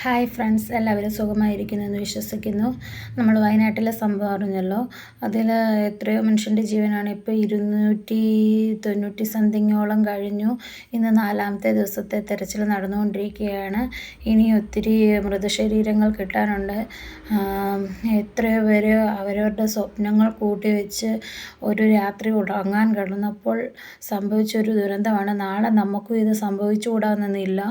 Hi friends എല്ലാവരും സുഖമായിരിക്കുന്നു എന്ന് വിശ്വസിക്കുന്നു. നമ്മൾ വയനാട്ടിലെ സംഭവം അറിഞ്ഞല്ലോ. അതിൽ എത്രയോ മനുഷ്യന്റെ ജീവനാണ്. ഇപ്പോൾ ഇരുന്നൂറ്റി തൊണ്ണൂറ്റി സംതിങ്ങോളം കഴിഞ്ഞു. ഇന്ന് നാലാമത്തെ ദിവസത്തെ തെരച്ചിൽ നടന്നുകൊണ്ടിരിക്കുകയാണ്. ഇനി ഒത്തിരി മൃതശരീരങ്ങൾ കിട്ടാനുണ്ട്. എത്രയോ പേര് അവരവരുടെ സ്വപ്നങ്ങൾ കൂട്ടിവെച്ച് ഒരു രാത്രി ഉറങ്ങാൻ കിടന്നപ്പോൾ സംഭവിച്ചൊരു ദുരന്തമാണ്. നാളെ നമുക്കും ഇത് സംഭവിച്ചുകൂടാമെന്നില്ല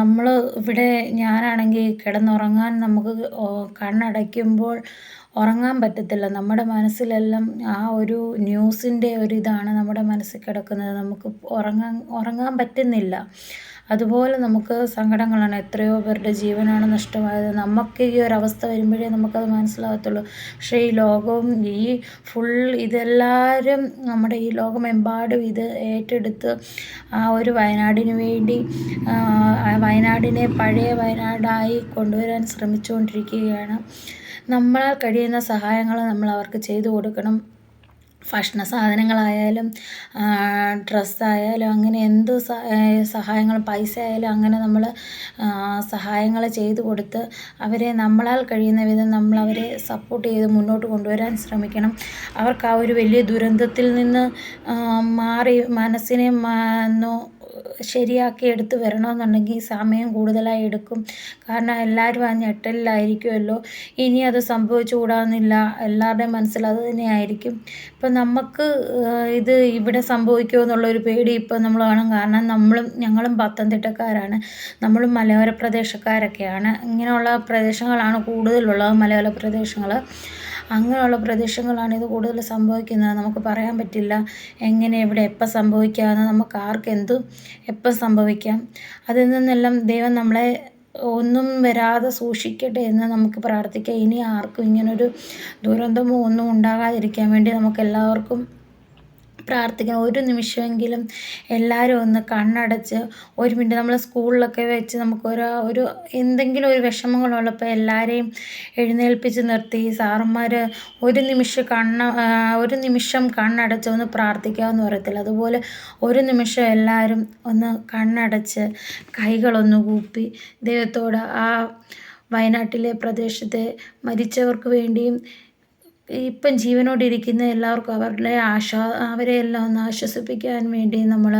നമ്മൾ ഇവിടെ ഞാനാണെങ്കിൽ കിടന്നുറങ്ങാൻ നമുക്ക് കണ്ണടയ്ക്കുമ്പോൾ ഉറങ്ങാൻ പറ്റത്തില്ല. നമ്മുടെ മനസ്സിലെല്ലാം ആ ഒരു ന്യൂസിന്റെ ഒരിതാണ് നമ്മുടെ മനസ്സിൽ കിടക്കുന്നത്. നമുക്ക് ഉറങ്ങാൻ ഉറങ്ങാൻ പറ്റുന്നില്ല. അതുപോലെ നമുക്ക് സങ്കടങ്ങളാണ്. എത്രയോ പേരുടെ ജീവനാണ് നഷ്ടമായത്. നമുക്ക് ഈ ഒരു അവസ്ഥ വരുമ്പോഴേ നമുക്കത് മനസ്സിലാകത്തുള്ളൂ പക്ഷേ ഈ ലോകവും ഈ ഫുൾ ഇതെല്ലാവരും നമ്മുടെ ഈ ലോകമെമ്പാടും ഇത് ഏറ്റെടുത്ത് ആ ഒരു വയനാടിന് വേണ്ടി വയനാടിനെ പഴയ വയനാടായി കൊണ്ടുവരാൻ ശ്രമിച്ചുകൊണ്ടിരിക്കുകയാണ്. നമ്മളാൽ കഴിയുന്ന സഹായങ്ങൾ നമ്മൾ അവർക്ക് ചെയ്തു കൊടുക്കണം. ഭക്ഷണ സാധനങ്ങളായാലും ഡ്രസ്സായാലും അങ്ങനെ എന്ത് സഹായങ്ങൾ പൈസ ആയാലും അങ്ങനെ നമ്മൾ സഹായങ്ങൾ ചെയ്തു കൊടുത്ത് അവരെ നമ്മളാൽ കഴിയുന്ന വിധം നമ്മൾ അവരെ സപ്പോർട്ട് ചെയ്ത് മുന്നോട്ട് കൊണ്ടുവരാൻ ശ്രമിക്കണം. അവർക്ക് ആ ഒരു വലിയ ദുരന്തത്തിൽ നിന്ന് മാറി മനസ്സിനെ ശരിയാക്കി എടുത്ത് വരണമെന്നുണ്ടെങ്കിൽ സമയം കൂടുതലായി എടുക്കും. കാരണം എല്ലാവരും ആ ഞെട്ടലിലായിരിക്കുമല്ലോ. ഇനി അത് സംഭവിച്ചുകൂടാന്നില്ല. എല്ലാവരുടെയും മനസ്സിൽ അത് തന്നെയായിരിക്കും. ഇപ്പം നമുക്ക് ഇത് ഇവിടെ സംഭവിക്കുമോ എന്നുള്ളൊരു പേടി ഇപ്പം നമ്മൾ കാണും. കാരണം നമ്മളും ഞങ്ങളും പത്തനംതിട്ടക്കാരാണ്. നമ്മളും മലയോര പ്രദേശക്കാരൊക്കെയാണ്. ഇങ്ങനെയുള്ള പ്രദേശങ്ങളാണ് കൂടുതലുള്ളത് മലയോര പ്രദേശങ്ങൾ അങ്ങനെയുള്ള പ്രദേശങ്ങളാണ് ഇത് കൂടുതൽ സംഭവിക്കുന്നത്. നമുക്ക് പറയാൻ പറ്റില്ല എങ്ങനെ എവിടെ എപ്പം സംഭവിക്കാമെന്ന് നമുക്ക് ആർക്കെന്തും എപ്പം സംഭവിക്കാം. അതിൽ നിന്നെല്ലാം ദൈവം നമ്മളെ ഒന്നും വരാതെ സൂക്ഷിക്കട്ടെ എന്ന് നമുക്ക് പ്രാർത്ഥിക്കാം. ഇനി ആർക്കും ഇങ്ങനൊരു ദുരന്തമോ ഒന്നും ഉണ്ടാകാതിരിക്കാൻ വേണ്ടി നമുക്ക് എല്ലാവർക്കും പ്രാർത്ഥിക്കണം. ഒരു നിമിഷമെങ്കിലും എല്ലാവരും ഒന്ന് കണ്ണടച്ച് ഒരു മിനിറ്റ് നമ്മൾ സ്കൂളിലൊക്കെ വെച്ച് നമുക്ക് ഒരു എന്തെങ്കിലും ഒരു വിഷമങ്ങളുള്ളപ്പോൾ എല്ലാവരെയും എഴുന്നേൽപ്പിച്ച് നിർത്തി. സാറന്മാർ ഒരു നിമിഷം കണ്ണ ഒരു നിമിഷം കണ്ണടച്ച് ഒന്ന് പ്രാർത്ഥിക്കാമെന്ന് പറയത്തില്ല. അതുപോലെ ഒരു നിമിഷം എല്ലാവരും ഒന്ന് കണ്ണടച്ച് കൈകളൊന്ന് കൂപ്പി ദൈവത്തോട് ആ വയനാട്ടിലെ പ്രദേശത്തെ മരിച്ചവർക്ക് വേണ്ടിയും ഇപ്പം ജീവനോടിരിക്കുന്ന എല്ലാവർക്കും അവരുടെ ആശാ അവരെയെല്ലാം ഒന്ന് ആശ്വസിപ്പിക്കാൻ വേണ്ടി നമ്മൾ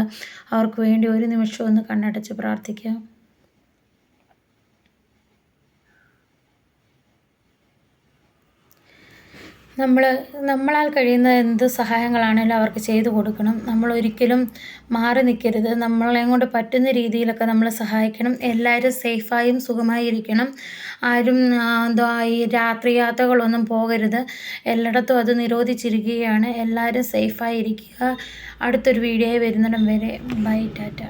അവർക്ക് വേണ്ടി ഒരു നിമിഷം ഒന്ന് കണ്ണടച്ച് പ്രാർത്ഥിക്കാം. നമ്മൾ നമ്മളാൽ കഴിയുന്ന എന്ത് സഹായങ്ങളാണെങ്കിലും അവർക്ക് ചെയ്തു കൊടുക്കണം. നമ്മൾ ഒരിക്കലും മാറി നിൽക്കരുത്. നമ്മളെ കൊണ്ട് പറ്റുന്ന രീതിയിലൊക്കെ നമ്മൾ സഹായിക്കണം. എല്ലാവരും സേഫായും സുഖമായി ഇരിക്കണം ആരും എന്തോ ഈ രാത്രി യാത്രകളൊന്നും പോകരുത്. എല്ലായിടത്തും അത് നിരോധിച്ചിരിക്കുകയാണ്. എല്ലാവരും സേഫായി ഇരിക്കുക അടുത്തൊരു വീഡിയോ വരുന്നിടം വരെ ബൈ ടാറ്റ.